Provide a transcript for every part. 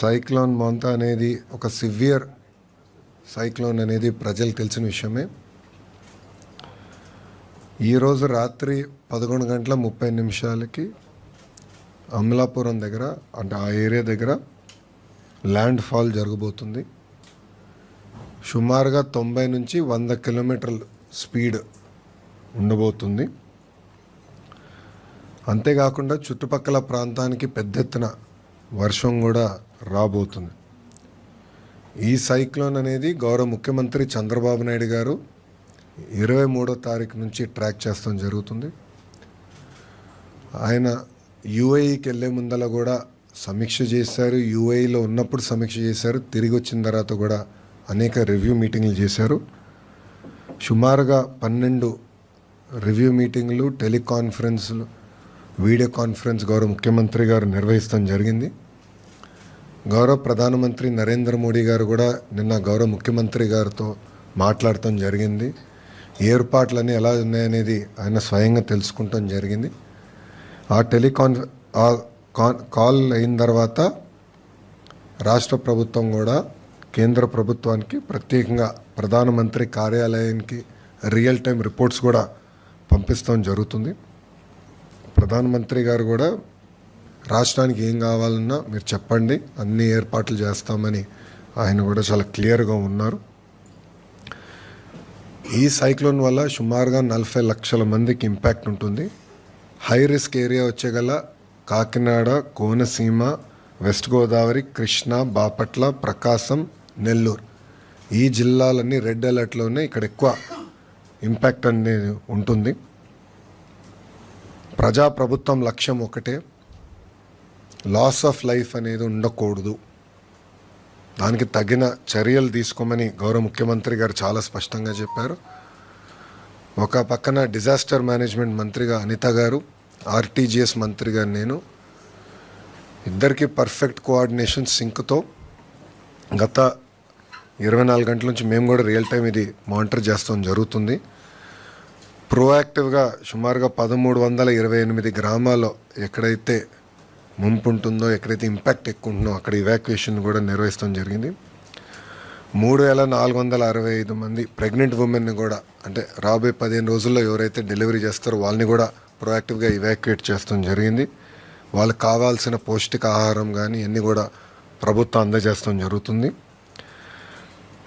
Cyclone Montha అనేది ఒక severe cyclone అనేది ప్రజలు తెలిసిన విషయమే. ఈరోజు రాత్రి పదకొండు గంటల ముప్పై నిమిషాలకి అమలాపురం దగ్గర అంటే ఆ ఏరియా దగ్గర ల్యాండ్ ఫాల్ జరగబోతుంది. సుమారుగా తొంభై నుంచి వంద కిలోమీటర్ల స్పీడ్ ఉండబోతుంది. అంతేకాకుండా చుట్టుపక్కల ప్రాంతానికి పెద్ద ఎత్తున వర్షం కూడా రాబోతుంది. ఈ సైక్లోన్ అనేది గౌరవ ముఖ్యమంత్రి చంద్రబాబు నాయుడు గారు ఇరవై మూడో తారీఖు నుంచి ట్రాక్ చేస్తాం జరుగుతుంది. ఆయన యుఏఈకి వెళ్ళే ముందల కూడా సమీక్ష చేశారు. యుఏఈలో ఉన్నప్పుడు సమీక్ష చేశారు. తిరిగి వచ్చిన తర్వాత కూడా అనేక రివ్యూ మీటింగ్లు చేశారు. సుమారుగా పన్నెండు రివ్యూ మీటింగ్లు టెలికాన్ఫరెన్స్లు వీడియో కాన్ఫరెన్స్ గౌరవ ముఖ్యమంత్రి గారు నిర్వహిస్తాం జరిగింది. గౌరవ ప్రధానమంత్రి నరేంద్ర మోడీ గారు కూడా నిన్న గౌరవ ముఖ్యమంత్రి గారితో మాట్లాడటం జరిగింది. ఏర్పాట్లన్నీ ఎలా ఉన్నాయనేది ఆయన స్వయంగా తెలుసుకుంటాం జరిగింది. ఆ టెలికాన్ ఆ కాన్ కాల్ అయిన తర్వాత రాష్ట్ర ప్రభుత్వం కూడా కేంద్ర ప్రభుత్వానికి ప్రత్యేకంగా ప్రధానమంత్రి కార్యాలయానికి రియల్ టైం రిపోర్ట్స్ కూడా పంపిస్తాం జరుగుతుంది. ప్రధానమంత్రి గారు కూడా రాష్ట్రానికి ఏం కావాలన్నా మీరు చెప్పండి. అన్ని ఏర్పాట్లు చేస్తామని ఆయన కూడా చాలా క్లియర్గా ఉన్నారు. ఈ సైక్లోన్ వల్ల సుమారుగా నలభై లక్షల మందికి ఇంపాక్ట్ ఉంటుంది. హై రిస్క్ ఏరియా వచ్చేగల కాకినాడ కోనసీమ వెస్ట్ గోదావరి కృష్ణా బాపట్ల ప్రకాశం నెల్లూరు. ఈ జిల్లాలన్నీ రెడ్ అలర్ట్లోనే ఇక్కడ ఎక్కువ ఇంపాక్ట్ అనేది ఉంటుంది. ప్రజాప్రభుత్వం లక్ష్యం ఒకటే. లాస్ ఆఫ్ లైఫ్ అనేది ఉండకూడదు. దానికి తగిన చర్యలు తీసుకోమని గౌరవ ముఖ్యమంత్రి గారు చాలా స్పష్టంగా చెప్పారు. ఒక పక్కన డిజాస్టర్ మేనేజ్మెంట్ మంత్రిగా అనిత గారు ఆర్టీజీఎస్ మంత్రిగా నేను ఇద్దరికి పర్ఫెక్ట్ కోఆర్డినేషన్ సింక్తో గత ఇరవై నాలుగు గంటల నుంచి మేము కూడా రియల్ టైం ఇది మానిటర్ చేస్తాం జరుగుతుంది. ప్రోయాక్టివ్గా సుమారుగా పదమూడు వందల ఇరవై ఎనిమిది గ్రామాల్లో ఎక్కడైతే ముంపు ఉంటుందో ఎక్కడైతే ఇంపాక్ట్ ఎక్కువ ఉంటుందో అక్కడ ఇవాక్యుయేషన్ కూడా నిర్వహిస్తాం జరిగింది. మూడు వేల నాలుగు వందల అరవై ఐదు మంది ప్రెగ్నెంట్ ఉమెన్ని కూడా అంటే రాబోయే పదిహేను రోజుల్లో ఎవరైతే డెలివరీ చేస్తారో వాళ్ళని కూడా ప్రొయాక్టివ్గా ఇవాక్యుయేట్ చేస్తాం జరిగింది. వాళ్ళకి కావాల్సిన పౌష్టికాహారం కానీ ఇవన్నీ కూడా ప్రభుత్వం అందజేస్తాం జరుగుతుంది.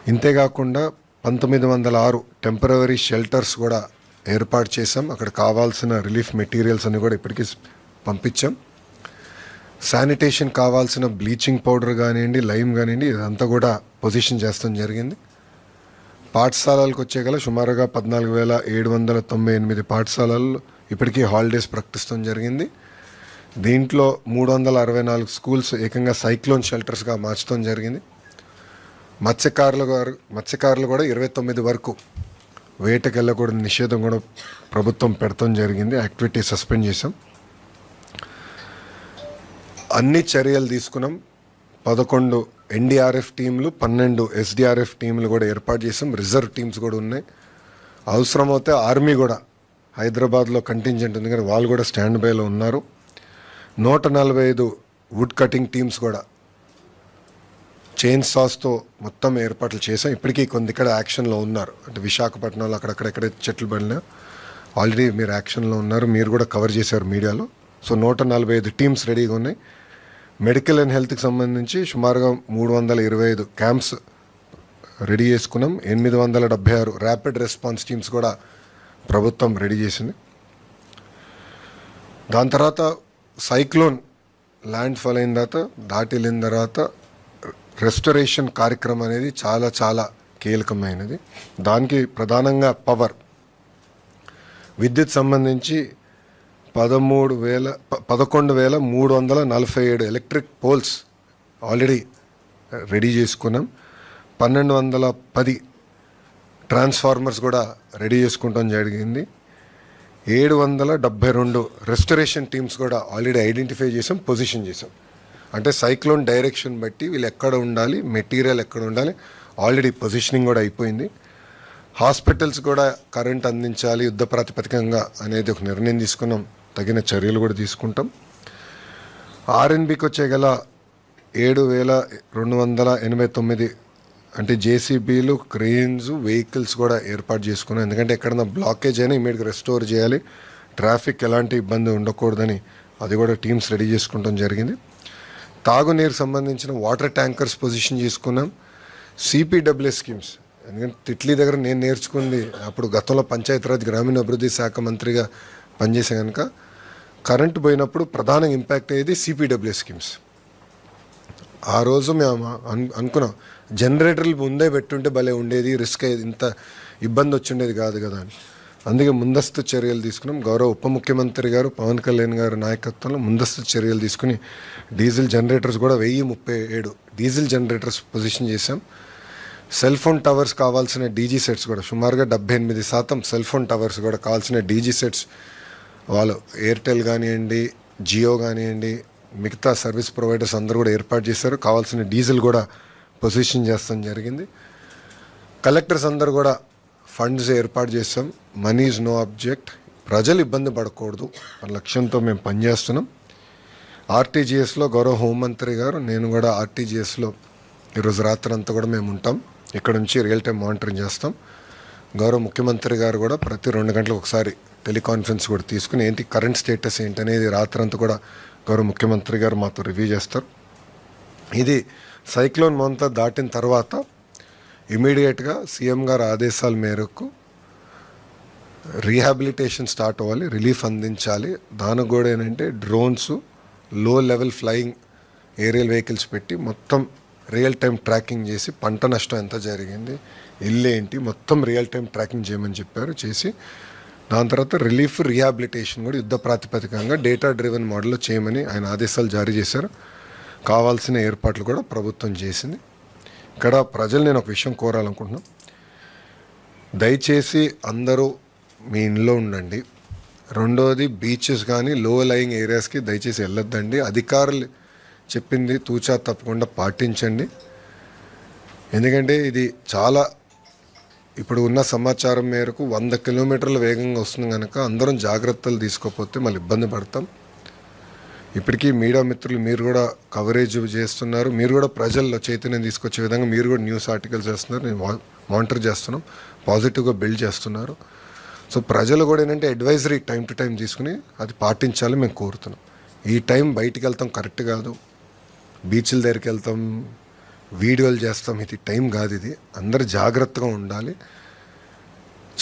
ఇంతేకాకుండా పంతొమ్మిది వందల ఆరు టెంపరవరీ షెల్టర్స్ కూడా ఏర్పాటు చేసాం అక్కడ కావాల్సిన రిలీఫ్ మెటీరియల్స్ అన్ని కూడా ఇప్పటికీ పంపించాం. శానిటేషన్ కావాల్సిన బ్లీచింగ్ పౌడర్ కానివ్వండి లైమ్ కానివ్వండి ఇదంతా కూడా పొజిషన్ చేస్తాం జరిగింది. పాఠశాలలకు వచ్చే గల సుమారుగా పద్నాలుగు వేల ఏడు వందల తొంభై ఎనిమిది పాఠశాలలు ఇప్పటికీ హాలిడేస్ ప్రకటిస్తాం జరిగింది. దీంట్లో మూడు వందల అరవై నాలుగు స్కూల్స్ ఏకంగా సైక్లోన్ షెల్టర్స్గా మార్చడం జరిగింది. మత్స్యకారులు గారు మత్స్యకారులు కూడా ఇరవై తొమ్మిది వరకు వేటకెళ్ళకూడదు నిషేధం కూడా ప్రభుత్వం పెడతాం జరిగింది. యాక్టివిటీ సస్పెండ్ చేసాం అన్ని చర్యలు తీసుకున్నాం. పదకొండు ఎన్డీఆర్ఎఫ్ టీంలు పన్నెండు ఎస్డిఆర్ఎఫ్ టీంలు కూడా ఏర్పాటు చేసాం. రిజర్వ్ టీమ్స్ కూడా ఉన్నాయి. అవసరమైతే ఆర్మీ కూడా హైదరాబాద్లో కంటింజెంట్ ఉంది కానీ వాళ్ళు కూడా స్టాండ్ బైలో ఉన్నారు. నూట నలభై ఐదు వుడ్ కటింగ్ టీమ్స్ కూడా చైన్ సాస్తో మొత్తం ఏర్పాట్లు చేసాం. ఇప్పటికీ కొన్ని ఇక్కడ యాక్షన్లో ఉన్నారు. అంటే విశాఖపట్నంలో అక్కడక్కడ చెట్లు పడినా ఆల్రెడీ మీరు యాక్షన్లో ఉన్నారు. మీరు కూడా కవర్ చేశారు మీడియాలో. సో నూట నలభై ఐదు టీమ్స్ రెడీగా ఉన్నాయి. మెడికల్ అండ్ హెల్త్కి సంబంధించి సుమారుగా మూడు వందల ఇరవై ఐదు క్యాంప్స్ రెడీ చేసుకున్నాం. ఎనిమిది వందల డెబ్బై ఆరు ర్యాపిడ్ రెస్పాన్స్ టీమ్స్ కూడా ప్రభుత్వం రెడీ చేసింది. దాని తర్వాత సైక్లోన్ ల్యాండ్ ఫాల్ అయిన తర్వాత దాటి వెళ్ళిన తర్వాత రెస్టరేషన్ కార్యక్రమం అనేది చాలా చాలా కీలకమైనది. దానికి ప్రధానంగా పవర్ విద్యుత్ సంబంధించి పదమూడు వేల ప- పదకొండు వేల మూడు వందల నలభై ఏడు ఎలక్ట్రిక్ పోల్స్ ఆల్రెడీ రెడీ చేసుకున్నాం. పన్నెండు వందల పది ట్రాన్స్ఫార్మర్స్ కూడా రెడీ చేసుకుంటాం జరిగింది. ఏడు వందల డెబ్బై రెండు రెస్టరేషన్ టీమ్స్ కూడా ఆల్రెడీ ఐడెంటిఫై చేసాం పొజిషన్ చేసాం. అంటే సైక్లోన్ డైరెక్షన్ బట్టి వీళ్ళు ఎక్కడ ఉండాలి మెటీరియల్ ఎక్కడ ఉండాలి ఆల్రెడీ పొజిషనింగ్ కూడా అయిపోయింది. హాస్పిటల్స్ కూడా కరెంట్ అందించాలి యుద్ధ ప్రాతిపదికంగా అనేది ఒక నిర్ణయం తీసుకున్నాం. తగిన చర్యలు కూడా తీసుకుంటాం. ఆర్ఎన్బికి వచ్చే గల ఏడు వేల రెండు వందల ఎనభై తొమ్మిది అంటే జేసీబీలు క్రెయిన్స్ వెహికల్స్ కూడా ఏర్పాటు చేసుకున్నాం. ఎందుకంటే ఎక్కడన్నా బ్లాకేజ్ అయినా ఇమీడియట్గా రెస్టోర్ చేయాలి. ట్రాఫిక్ ఎలాంటి ఇబ్బంది ఉండకూడదని అది కూడా టీమ్స్ రెడీ చేసుకుంటాం జరిగింది. తాగునీరు సంబంధించిన వాటర్ ట్యాంకర్స్ పొజిషన్ చేసుకున్నాం. సిపిడబ్ల్యూ స్కీమ్స్ ఎందుకంటే తిట్లీ దగ్గర నేను నేర్చుకుంది అప్పుడు గతంలో పంచాయతీరాజ్ గ్రామీణాభివృద్ధి శాఖ మంత్రిగా పనిచేసే కనుక కరెంటు పోయినప్పుడు ప్రధానంగా ఇంపాక్ట్ అయ్యేది సిపిడబ్ల్యూ స్కీమ్స్ ఆ రోజు మేము అను అనుకున్నాం జనరేటర్లు ముందే పెట్టుంటే భలే ఉండేది రిస్క్ అయ్యేది ఇంత ఇబ్బంది వచ్చిండేది కాదు కదా అని. అందుకే ముందస్తు చర్యలు తీసుకున్నాం. గౌరవ ఉప ముఖ్యమంత్రి గారు పవన్ కళ్యాణ్ గారు నాయకత్వంలో ముందస్తు చర్యలు తీసుకుని డీజిల్ జనరేటర్స్ కూడా వెయ్యి ముప్పై ఏడు డీజిల్ జనరేటర్స్ పొజిషన్ చేశాం. సెల్ ఫోన్ టవర్స్ కావాల్సిన డీజీ సెట్స్ కూడా సుమారుగా డెబ్బై ఎనిమిది శాతం సెల్ ఫోన్ టవర్స్ కూడా కావాల్సిన డీజీ సెట్స్ వాళ్ళు ఎయిర్టెల్ కానివ్వండి జియో కానివ్వండి మిగతా సర్వీస్ ప్రొవైడర్స్ అందరూ కూడా ఏర్పాటు చేశారు. కావాల్సిన డీజిల్ కూడా పొజిషన్ చేస్తాం జరిగింది. కలెక్టర్స్ అందరూ కూడా ఫండ్స్ ఏర్పాటు చేస్తాం మనీ ఈజ్ నో అబ్జెక్ట్ ప్రజలు ఇబ్బంది పడకూడదు. మన లక్ష్యంతో మేము పనిచేస్తున్నాం. ఆర్టీజీఎస్లో గౌరవ హోంమంత్రి గారు నేను కూడా ఆర్టీజీఎస్లో ఈరోజు రాత్రి అంతా కూడా మేము ఉంటాం. ఇక్కడ నుంచి రియల్ టైం మానిటరింగ్ చేస్తాం. గౌరవ ముఖ్యమంత్రి గారు కూడా ప్రతి రెండు గంటలకు ఒకసారి టెలికాన్ఫరెన్స్ కూడా తీసుకుని ఏంటి కరెంట్ స్టేటస్ ఏంటి అనేది రాత్రంతా కూడా గౌరవ ముఖ్యమంత్రి గారు మాతో రివ్యూ చేస్తారు. ఇది సైక్లోన్ మొంత దాటిన తర్వాత ఇమీడియట్గా సీఎం గారు ఆదేశాల మేరకు రీహాబిలిటేషన్ స్టార్ట్ అవ్వాలి రిలీఫ్ అందించాలి. దానికి కూడా ఏంటంటే డ్రోన్స్లో లెవెల్ ఫ్లయింగ్ ఏరియల్ వెహికల్స్ పెట్టి మొత్తం రియల్ టైం ట్రాకింగ్ చేసి పంట నష్టం ఎంత జరిగింది ఇల్లు ఏంటి మొత్తం రియల్ టైం ట్రాకింగ్ చేయమని చెప్పారు. చేసి దాని తర్వాత రిలీఫ్ రీహాబిలిటేషన్ కూడా యుద్ధ ప్రాతిపదికంగా డేటా డ్రివెన్ మోడల్లో చేయమని ఆయన ఆదేశాలు జారీ చేశారు. కావాల్సిన ఏర్పాట్లు కూడా ప్రభుత్వం చేసింది. ఇక్కడ ప్రజలు నేను ఒక విషయం కోరాలనుకుంటున్నాను దయచేసి అందరూ మీ ఇంట్లో ఉండండి. రెండవది బీచెస్ కానీ లో లయింగ్ ఏరియాస్కి దయచేసి వెళ్ళొద్దండి. అధికారులు చెప్పింది తూచా తప్పకుండా పాటించండి. ఎందుకంటే ఇది చాలా ఇప్పుడు ఉన్న సమాచారం మేరకు వంద కిలోమీటర్ల వేగంగా వస్తుంది కనుక అందరం జాగ్రత్తలు తీసుకోకపోతే మళ్ళీ ఇబ్బంది పడతాం. ఇప్పటికీ మీడియా మిత్రులు మీరు కూడా కవరేజ్ చేస్తున్నారు. మీరు కూడా ప్రజల్లో చైతన్యం తీసుకొచ్చే విధంగా మీరు కూడా న్యూస్ ఆర్టికల్స్ చేస్తున్నారు. నేను మానిటర్ చేస్తున్నాం. పాజిటివ్గా బిల్డ్ చేస్తున్నారు. సో ప్రజలు కూడా ఏంటంటే అడ్వైజరీ టైం టు టైం తీసుకుని అది పాటించాలి మేము కోరుతున్నాం. ఈ టైం బయటికి వెళ్తాం కరెక్ట్ కాదు. బీచ్ల దగ్గరికి వెళ్తాం వీడియోలు చేస్తాం. ఇది టైం కాదు ఇది. అందరు జాగ్రత్తగా ఉండాలి.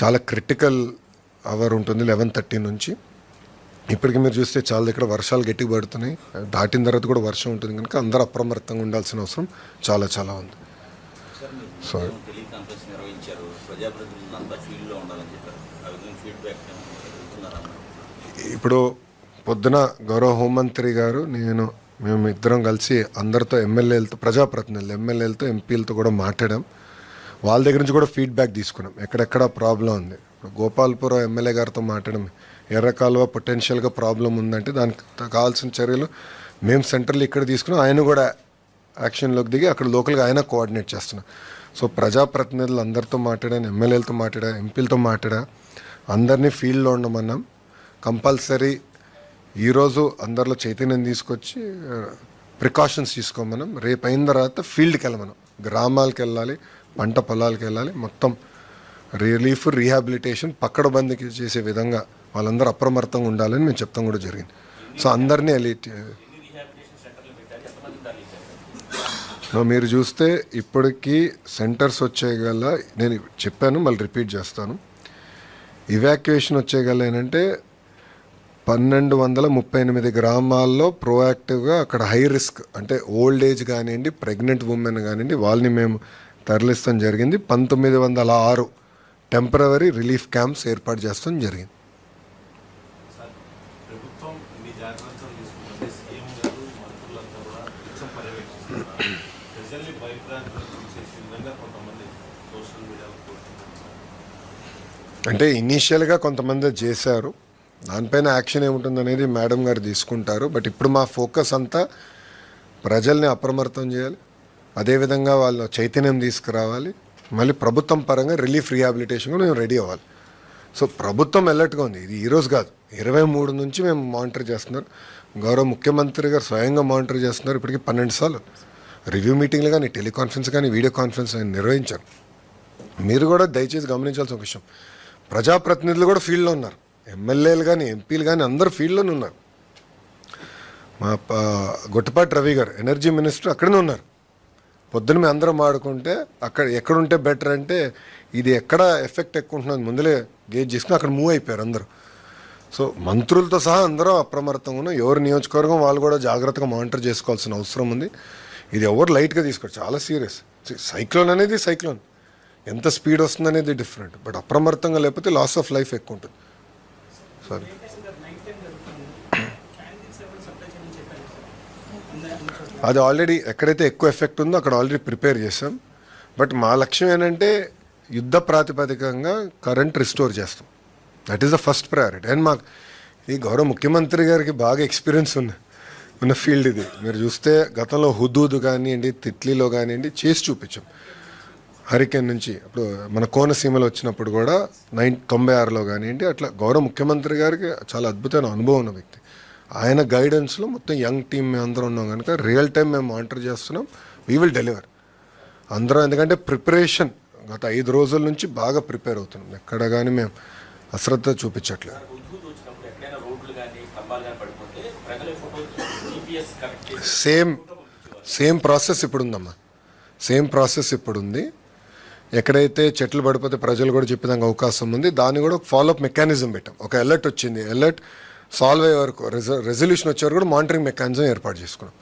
చాలా క్రిటికల్ అవర్ ఉంటుంది లెవెన్ థర్టీ నుంచి. ఇప్పటికి మీరు చూస్తే చాలా దగ్గర వర్షాలు గట్టిగా పడుతున్నాయి. దాటిన తర్వాత కూడా వర్షం ఉంటుంది కనుక అందరూ అప్రమత్తంగా ఉండాల్సిన అవసరం చాలా చాలా ఉంది. ఇస్తున్నారా? ఇప్పుడు పొద్దున గౌరవ హోంమంత్రి గారు నేను మేము ఇద్దరం కలిసి అందరితో ఎమ్మెల్యేలతో ప్రజాప్రతినిధులు ఎమ్మెల్యేలతో ఎంపీలతో కూడా మాట్లాడాం. వాళ్ళ దగ్గర నుంచి కూడా ఫీడ్బ్యాక్ తీసుకున్నాం. ఎక్కడెక్కడ ప్రాబ్లం ఉంది? గోపాల్పురం ఎమ్మెల్యే గారితో మాట్లాడడం ఎర్ర కాలువ పొటెన్షియల్గా ప్రాబ్లం ఉందంటే దానికి కావాల్సిన చర్యలు మేము సెంట్రల్ ఇక్కడ తీసుకున్నాం. ఆయన కూడా యాక్షన్లోకి దిగి అక్కడ లోకల్గా ఆయన కోఆర్డినేట్ చేస్తున్నాం సో ప్రజాప్రతినిధులు అందరితో మాట్లాడాను ఎమ్మెల్యేలతో మాట్లాడా ఎంపీలతో మాట్లాడా. అందరినీ ఫీల్డ్లో ఉండమన్నాం. కంపల్సరీ ఈరోజు అందరిలో చైతన్యం తీసుకొచ్చి ప్రికాషన్స్ తీసుకోమనం రేపు అయిన తర్వాత ఫీల్డ్కి వెళ్ళమనం. గ్రామాలకు వెళ్ళాలి పంట పొలాలకు వెళ్ళాలి. మొత్తం రిలీఫ్ రీహాబిలిటేషన్ పక్కడబందికి చేసే విధంగా వాళ్ళందరూ అప్రమత్తంగా ఉండాలని మేము చెప్తాం కూడా జరిగింది. సో అందరినీ ఎలిట్ సో మీరు చూస్తే ఇప్పటికీ సెంటర్స్ వచ్చేగల నేను చెప్పాను మళ్ళీ రిపీట్ చేస్తాను. ఇవాక్యుయేషన్ వచ్చేగల ఏంటంటే పన్నెండు వందల ముప్పై ఎనిమిది గ్రామాల్లో ప్రోయాక్టివ్గా అక్కడ హై రిస్క్ అంటే ఓల్డ్ ఏజ్ కానివ్వండి ప్రెగ్నెంట్ ఉమెన్ కానివ్వండి వాళ్ళని మేము తరలిస్తాం జరిగింది. పంతొమ్మిది వందల ఆరు టెంపరవరీ రిలీఫ్ క్యాంప్స్ ఏర్పాటు చేస్తాం జరిగింది. అంటే ఇనీషియల్గా కొంతమంది చేశారు. దానిపైన యాక్షన్ ఏముంటుంది అనేది మేడం గారు తీసుకుంటారు. బట్ ఇప్పుడు మా ఫోకస్ అంతా ప్రజల్ని అప్రమత్తం చేయాలి. అదేవిధంగా వాళ్ళ చైతన్యం తీసుకురావాలి. మళ్ళీ ప్రభుత్వం పరంగా రిలీఫ్ రీహాబిలిటేషన్ కూడా మేము రెడీ అవ్వాలి. సో ప్రభుత్వం అలర్ట్గా ఉంది. ఇది ఈరోజు కాదు. ఇరవై మూడు నుంచి మేము మానిటర్ చేస్తున్నారు. గౌరవ ముఖ్యమంత్రి గారు స్వయంగా మానిటర్ చేస్తున్నారు. ఇప్పటికి పన్నెండు సార్లు. రివ్యూ మీటింగ్లు కానీ టెలికాన్ఫరెన్స్ కానీ వీడియో కాన్ఫరెన్స్ కానీ నిర్వహించారు మీరు కూడా దయచేసి గమనించాల్సిన ఒక విషయం. ప్రజాప్రతినిధులు కూడా ఫీల్డ్లో ఉన్నారు. ఎమ్మెల్యేలు కానీ ఎంపీలు కానీ అందరు ఫీల్డ్లోనే ఉన్నారు. మా ప- గొట్టపాటి రవి గారు ఎనర్జీ మినిస్టర్ అక్కడనే ఉన్నారు. పొద్దున మేము అందరం ఆడుకుంటే అక్కడ ఎక్కడుంటే బెటర్ అంటే ఇది ఎక్కడ ఎఫెక్ట్ ఎక్కువ ఉంటుందని ముందులే గేజ్ చేసుకుని అక్కడ మూవ్ అయిపోయారు అందరూ. సో మంత్రులతో సహా అందరూ అప్రమత్తంగా ఉన్నాం ఎవరు నియోజకవర్గం వాళ్ళు కూడా జాగ్రత్తగా మానిటర్ చేసుకోవాల్సిన అవసరం ఉంది. ఇది ఎవరు లైట్గా తీసుకోరు. చాలా సీరియస్. సైక్లోన్ అనేది సైక్లోన్. ఎంత స్పీడ్ వస్తుంది అనేది డిఫరెంట్. బట్ అప్రమత్తంగా లేకపోతే లాస్ ఆఫ్ లైఫ్ ఎక్కువ ఉంటుంది. సారీ. అది ఆల్రెడీ ఎక్కడైతే ఎక్కువ ఎఫెక్ట్ ఉందో అక్కడ ఆల్రెడీ ప్రిపేర్ చేసాం బట్ మా లక్ష్యం ఏంటంటే యుద్ధ ప్రాతిపదికంగా కరెంట్ రిస్టోర్ చేస్తాం. That is the first priority and మాకు ఈ గౌరవ ముఖ్యమంత్రి గారికి బాగా ఎక్స్పీరియన్స్ ఉంది ఉన్న ఫీల్డ్ ఇది. మీరు చూస్తే గతంలో హుదూద్ కానివ్వండి తిట్లీలో కానివ్వండి చేసి చూపించాం. హరికేన్ నుంచి ఇప్పుడు మన కోనసీమలో వచ్చినప్పుడు కూడా నైన్ తొంభై ఆరులో కానివ్వండి అట్లా గౌరవ ముఖ్యమంత్రి గారికి చాలా అద్భుతమైన అనుభవం ఉన్న వ్యక్తి. ఆయన గైడెన్స్లో మొత్తం యంగ్ టీమ్ మేము అందరం ఉన్నాం కనుక రియల్ టైం మేము మానిటర్ చేస్తున్నాం. వీ విల్ డెలివర్ అందరం ఎందుకంటే ప్రిపరేషన్ గత ఐదు రోజుల నుంచి బాగా ప్రిపేర్ అవుతున్నాం. ఎక్కడ కానీ మేము అశ్రద్ధ చూపించట్లేదు. సేమ్ సేమ్ ప్రాసెస్ ఇప్పుడు ఉందమ్మా సేమ్ ప్రాసెస్ ఇప్పుడు ఉంది ఎక్కడైతే చెట్లు పడిపోతే ప్రజలు కూడా చెప్పేదానికి అవకాశం ఉంది దాన్ని కూడా ఫాలోఅప్ మెకానిజం పెట్టాం. ఒక అలర్ట్ వచ్చింది. అలర్ట్ సాల్వ్ అయ్యే వరకు రెజల్యూషన్ వచ్చే వరకు కూడా మానిటరింగ్ మెకానిజం ఏర్పాటు చేసుకున్నాం.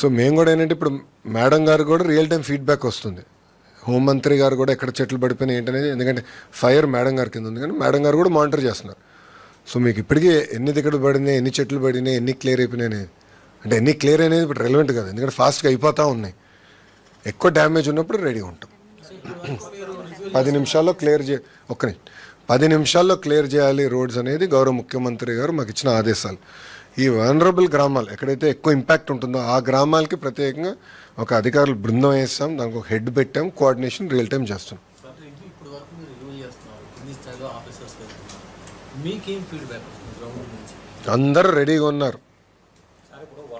సో మేము కూడా ఏంటంటే ఇప్పుడు మేడం గారు కూడా రియల్ టైం ఫీడ్బ్యాక్ వస్తుంది హోంమంత్రి గారు కూడా ఎక్కడ చెట్లు పడిపోయినాయి ఏంటనేది ఎందుకంటే ఫైర్ మేడం గారి కింద ఉంది కానీ మేడం గారు కూడా మానిటర్ చేస్తున్నారు. సో మీకు ఇప్పటికీ ఎన్ని దగ్గర పడినాయి ఎన్ని చెట్లు పడినాయి ఎన్ని క్లియర్ అయిపోయినాయి అనేది అంటే ఎన్ని క్లియర్ అనేది ఇప్పుడు రెలవెంట్ కాదు. ఎందుకంటే ఫాస్ట్గా అయిపోతూ ఉన్నాయి. ఎక్కువ డ్యామేజ్ ఉన్నప్పుడు రెడీగా ఉంటాం. పది నిమిషాల్లో క్లియర్ చే ఒక్క నిమిషం పది నిమిషాల్లో క్లియర్ చేయాలి రోడ్స్ అనేది గౌరవ ముఖ్యమంత్రి గారు మాకు ఇచ్చిన ఆదేశాలు. ఈ వనరబుల్ గ్రామాలు ఎక్కడైతే ఎక్కువ ఇంపాక్ట్ ఉంటుందో ఆ గ్రామాలకి ప్రత్యేకంగా ఒక అధికారులు బృందం వేస్తాం దానికి ఒక హెడ్ పెట్టాం కోఆర్డినేషన్ రియల్ టైం చేస్తాం. అందరూ రెడీగా ఉన్నారు.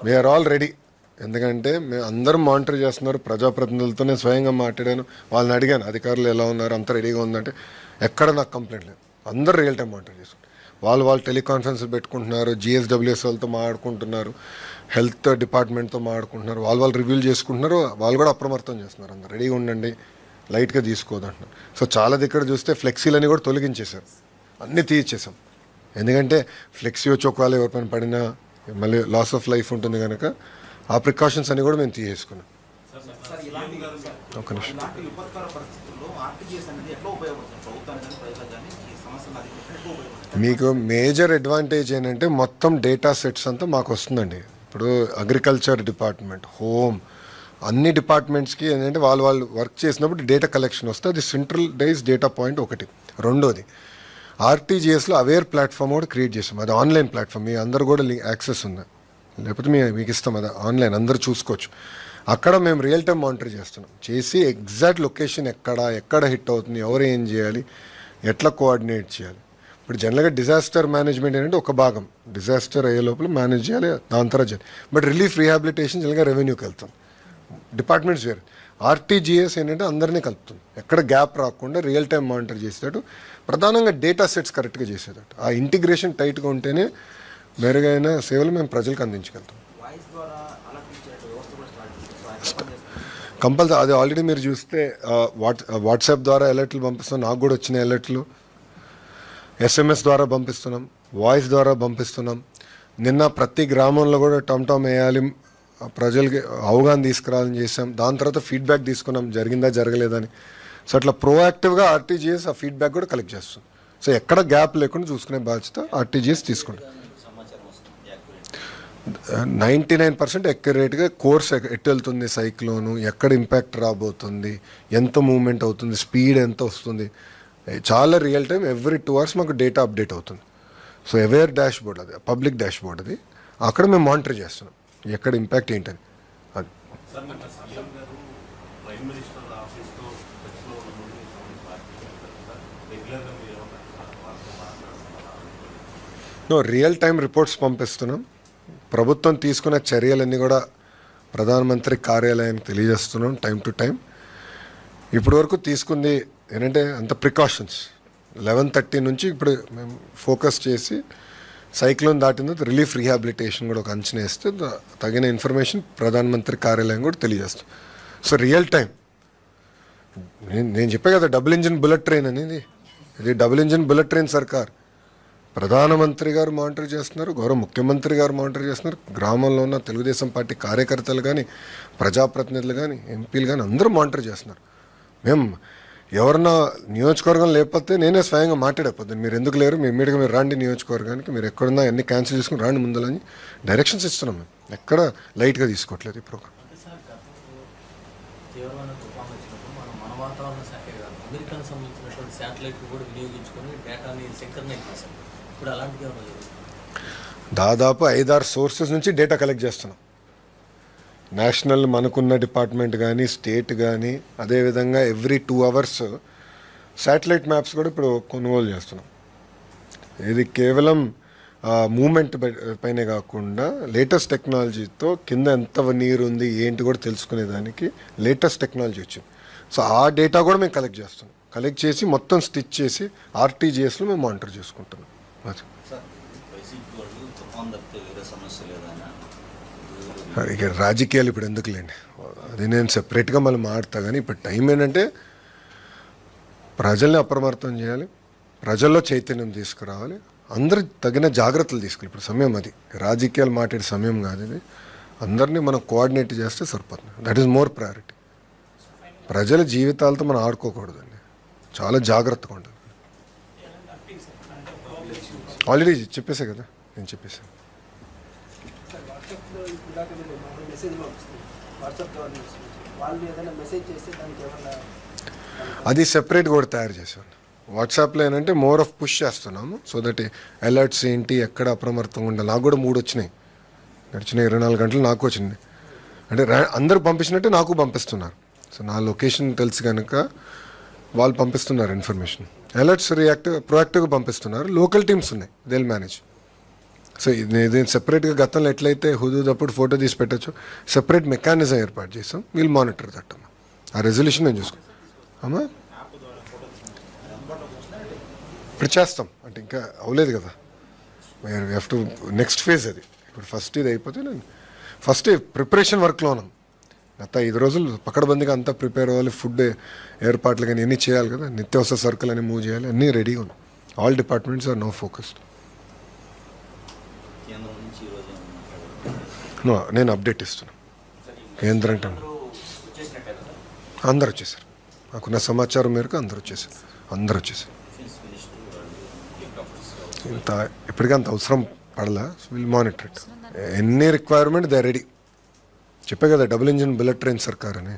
వీఆర్ ఆల్ రెడీ ఎందుకంటే మేము అందరం మానిటర్ చేస్తున్నారు ప్రజాప్రతినిధులతో నేను స్వయంగా మాట్లాడాను. వాళ్ళని అడిగాను అధికారులు ఎలా ఉన్నారు అంత రెడీగా ఉందంటే ఎక్కడ నాకు కంప్లైంట్ లేదు. అందరూ రియల్ టైం మానిటర్ చేస్తున్నారు. వాళ్ళు వాళ్ళు టెలికాన్ఫరెన్స్ పెట్టుకుంటున్నారు జిఎస్డబ్ల్యూఎస్ వాళ్ళతో మాట్లాడుకుంటున్నారు హెల్త్ డిపార్ట్మెంట్తో మాట్లాడుకుంటున్నారు వాళ్ళు వాళ్ళు రివ్యూలు చేసుకుంటున్నారు వాళ్ళు కూడా అప్రమత్తం చేస్తున్నారు. అందరు రెడీగా ఉండండి లైట్గా తీసుకోదంటున్నారు సో చాలా దగ్గర చూస్తే ఫ్లెక్సీలని కూడా తొలగించేశారు. అన్నీ తీయించేసాం ఎందుకంటే ఫ్లెక్సీ వచ్చి ఒకవేళ ఎవరిపైన పడినా మళ్ళీ లాస్ ఆఫ్ లైఫ్ ఉంటుంది కనుక ఆ ప్రికాషన్స్ అన్ని కూడా మేము తీసేసుకున్నాం. ఒక నిమిషం. మీకు మేజర్ అడ్వాంటేజ్ ఏంటంటే మొత్తం డేటా సెట్స్ అంతా మాకు వస్తుందండి. ఇప్పుడు అగ్రికల్చర్ డిపార్ట్మెంట్ హోమ్ అన్ని డిపార్ట్మెంట్స్కి ఏంటంటే వాళ్ళు వాళ్ళు వర్క్ చేసినప్పుడు డేటా కలెక్షన్ వస్తే అది సెంట్రల్ డైజ్ డేటా పాయింట్ ఒకటి రెండోది ఆర్టీజీఎస్లో అవేర్ ప్లాట్ఫామ్ కూడా క్రియేట్ చేసాం. అది ఆన్లైన్ ప్లాట్ఫామ్. మీ అందరు కూడా యాక్సెస్ ఉంది. లేకపోతే మీ మీకు ఇస్తాం అది ఆన్లైన్ అందరూ చూసుకోవచ్చు. అక్కడ మేము రియల్ టైం మానిటర్ చేస్తున్నాం. చేసి ఎగ్జాక్ట్ లొకేషన్ ఎక్కడ ఎక్కడ హిట్ అవుతుంది ఎవరు ఏం చేయాలి ఎట్లా కోఆర్డినేట్ చేయాలి. ఇప్పుడు జనరల్గా డిజాస్టర్ మేనేజ్మెంట్ ఏంటంటే ఒక భాగం. డిజాస్టర్ అయ్యే లోపల మేనేజ్ చేయాలి దాని తర్వాత చేయాలి. బట్ రిలీఫ్ రీహాబిలిటేషన్ జనరల్గా రెవెన్యూకి వెళ్తాం. డిపార్ట్మెంట్స్ వేరు. ఆర్టీజీఎస్ ఏంటంటే అందరినీ కలుపుతుంది. ఎక్కడ గ్యాప్ రాకుండా రియల్ టైం మానిటర్ చేసేటట్టు. ప్రధానంగా డేటా సెట్స్ కరెక్ట్గా చేసేటట్టు. ఆ ఇంటిగ్రేషన్ టైట్గా ఉంటేనే మెరుగైన సేవలు మేము ప్రజలకు అందించగలుగుతాం. కంపల్సరీ అది ఆల్రెడీ మీరు చూస్తే వాట్ వాట్సాప్ ద్వారా అలర్ట్లు పంపిస్తున్నాం నాకు కూడా వచ్చిన అలర్ట్లు. ఎస్ఎంఎస్ ద్వారా పంపిస్తున్నాం వాయిస్ ద్వారా పంపిస్తున్నాం. నిన్న ప్రతి గ్రామంలో కూడా టమ్ టమ్ వేయాలి ప్రజలకి అవగాహన తీసుకురావాలని చేసాం దాని తర్వాత ఫీడ్బ్యాక్ తీసుకున్నాం జరిగిందా జరగలేదని. సో అట్లా ప్రోయాక్టివ్గా ఆర్టీజీఎస్ ఆ ఫీడ్బ్యాక్ కూడా కలెక్ట్ చేస్తుంది సో ఎక్కడ గ్యాప్ లేకుండా చూసుకునే బాధ్యత ఆర్టీజీఎస్ తీసుకుంటాం. నైంటీ నైన్ పర్సెంట్ ఎక్యురేట్గా కోర్స్ ఎటు వెళ్తుంది సైక్లోను ఎక్కడ ఇంపాక్ట్ రాబోతుంది ఎంత మూవ్మెంట్ అవుతుంది స్పీడ్ ఎంత వస్తుంది. చాలా real time every two hours మాకు డేటా అప్డేట్ అవుతుంది. సో అవేర్ డాష్ బోర్డ్ అది పబ్లిక్ డాష్ బోర్డ్ అది. అక్కడ మేము మానిటర్ చేస్తున్నాం. ఎక్కడ ఇంపాక్ట్ ఏంటని. అది. రియల్ టైం రిపోర్ట్స్ పంపిస్తున్నాం. ప్రభుత్వం తీసుకున్న చర్యలన్నీ కూడా ప్రధానమంత్రి కార్యాలయానికి తెలియజేస్తున్నాం టైం టు టైం ఇప్పటి వరకు తీసుకుంది ఏంటంటే అంత ప్రికాషన్స్ లెవెన్ థర్టీ నుంచి ఇప్పుడు మేము ఫోకస్ చేసి సైక్లోన్ దాటిన తర్వాత రిలీఫ్ రీహాబిలిటేషన్ కూడా ఒక అంచనా వేస్తే తగిన ఇన్ఫర్మేషన్ ప్రధానమంత్రి కార్యాలయం కూడా తెలియజేస్తాం సో రియల్ టైం నేను నేను చెప్పే కదా డబుల్ ఇంజిన్ బుల్లెట్ ట్రైన్ అనేది. ఇది డబుల్ ఇంజిన్ బుల్లెట్ ట్రైన్ సర్కార్ ప్రధానమంత్రి గారు మానిటర్ చేస్తున్నారు గౌరవ ముఖ్యమంత్రి గారు మానిటర్ చేస్తున్నారు. గ్రామంలో ఉన్న తెలుగుదేశం పార్టీ కార్యకర్తలు కానీ ప్రజాప్రతినిధులు కానీ ఎంపీలు కానీ అందరూ మానిటర్ చేస్తున్నారు. మేము ఎవరన్నా నియోజకవర్గం లేకపోతే నేనే స్వయంగా మాట్లాడకపోతే మీరు ఎందుకు లేరు? మీ ఇమ్మీడియట్గా మీరు రాండి నియోజకవర్గానికి. మీరు ఎక్కడున్నా అన్ని క్యాన్సిల్ చేసుకుని రాండి ముందులని డైరెక్షన్స్ ఇస్తున్నాం మేము ఎక్కడ లైట్గా తీసుకోవట్లేదు ఈ ప్రోగ్రామ్ అమెరికాకు సంబంధించినటువంటి శాటిలైట్ కూడా వినియోగించుకొని డేటాని సింక్రనైజ్ చేశారు. ఇప్పుడు అలాంటివి ఏమైనా దాదాపు ఐదారు సోర్సెస్ నుంచి డేటా కలెక్ట్ చేస్తున్నాం. నేషనల్ మనకున్న డిపార్ట్మెంట్ కానీ స్టేట్ కానీ అదేవిధంగా every two hours satellite maps కూడా ఇప్పుడు కొనుగోలు చేస్తున్నాం. ఇది కేవలం మూమెంట్ పైనే కాకుండా లేటెస్ట్ టెక్నాలజీతో కింద ఎంత నీరు ఉంది ఏంటి కూడా తెలుసుకునేదానికి లేటెస్ట్ టెక్నాలజీ వచ్చింది. సో ఆ డేటా కూడా మేము కలెక్ట్ చేస్తున్నాం. కలెక్ట్ చేసి మొత్తం స్టిచ్ చేసి ఆర్టీజీఎస్లో మేము మానిటర్ చేసుకుంటున్నాం. ఇక రాజకీయాలు ఇప్పుడు ఎందుకులేండి? అది నేను సెపరేట్గా మళ్ళీ మాడతా కానీ ఇప్పుడు టైం ఏంటంటే ప్రజల్ని అప్రమత్తం చేయాలి ప్రజల్లో చైతన్యం తీసుకురావాలి అందరు తగిన జాగ్రత్తలు తీసుకోవాలి. ఇప్పుడు సమయం అది. రాజకీయాలు మాట్లాడే సమయం కాదు ఇది. అందరినీ మనం కోఆర్డినేట్ చేస్తే సరిపోతుంది. దట్ ఈస్ మోర్ ప్రయారిటీ ప్రజల జీవితాలతో మనం ఆడుకోకూడదండి. చాలా జాగ్రత్తగా ఉండాలి. ఆల్రెడీ చెప్పేసా కదా నేను చెప్పేసాను అది సెపరేట్ కూడా తయారు చేసాం వాట్సాప్లో ఏంటంటే మోర్ ఆఫ్ పుష్ చేస్తున్నాము. సో దట్ అలర్ట్స్ ఏంటి ఎక్కడ అప్రమత్తంగా ఉండాలి నాకు కూడా మూడు వచ్చినాయి. గడిచిన ఇరవై నాలుగు గంటలు నాకు వచ్చింది. అంటే రా- అందరూ పంపించినట్టే నాకు పంపిస్తున్నారు. సో నా లొకేషన్ తెలుసు కనుక వాళ్ళు పంపిస్తున్నారు ఇన్ఫర్మేషన్ అలర్ట్స్ రియాక్టివ్ ప్రొయాక్టివ్గా పంపిస్తున్నారు. లోకల్ టీమ్స్ ఉన్నాయి. దే మేనేజ్ సో ఇది సెపరేట్గా గతంలో ఎట్లయితే హుదూదప్పుడు ఫోటో తీసి పెట్టచ్చు సెపరేట్ మెకానిజం ఏర్పాటు చేస్తాం వీళ్ళు మానిటర్ తట్టమ్మ ఆ రెజల్యూషన్ నేను చూసుకో. అమ్మా? ఇప్పుడు చేస్తాం. అంటే ఇంకా అవ్వలేదు కదా. హ్యావ్ టు నెక్స్ట్ ఫేజ్ అది. ఇప్పుడు ఫస్ట్ ఇది అయిపోతే నేను ఫస్ట్ ప్రిపరేషన్ వర్క్లో ఉన్నాం. గత ఐదు రోజులు పకడ్బందీగా అంతా ప్రిపేర్ అవ్వాలి ఫుడ్ ఏర్పాట్లు కానీ అన్నీ చేయాలి కదా నిత్యావసర సరుకులు అన్నీ మూవ్ చేయాలి అన్నీ రెడీగా ఉన్నాయి. All departments are no focused నేను అప్డేట్ ఇస్తున్నాను కేంద్రం అంటే అందరు వచ్చేసారు. నాకున్న సమాచారం మేరకు అందరు వచ్చేసారు. అందరు వచ్చేసారు. ఇంత ఇప్పటికీ అంత అవసరం పడలా. విల్ మానిటర్ ఇట్ ఎన్ని రిక్వైర్మెంట్ దే రెడీ చెప్పే కదా డబుల్ ఇంజిన్ బుల్లెట్ ట్రైన్ సర్కార్ అని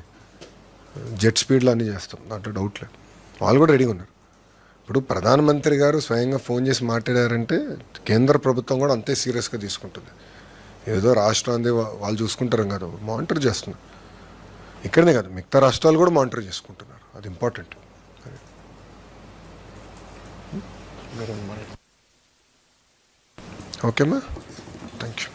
జెట్ స్పీడ్లో అన్నీ చేస్తాం దాంట్లో డౌట్ లేదు. వాళ్ళు కూడా రెడీగా ఉన్నారు. ఇప్పుడు ప్రధానమంత్రి గారు స్వయంగా ఫోన్ చేసి మాట్లాడారంటే కేంద్ర ప్రభుత్వం కూడా అంతే సీరియస్గా తీసుకుంటుంది. ఏదో రాష్ట్రాన్ని వాళ్ళు చూసుకుంటారు కదా మానిటర్ చేస్తున్నారు ఇక్కడనే కాదు మిగతా రాష్ట్రాలు కూడా మానిటర్ చేసుకుంటున్నారు. అది ఇంపార్టెంట్ ఓకేమ్మా థ్యాంక్ యూ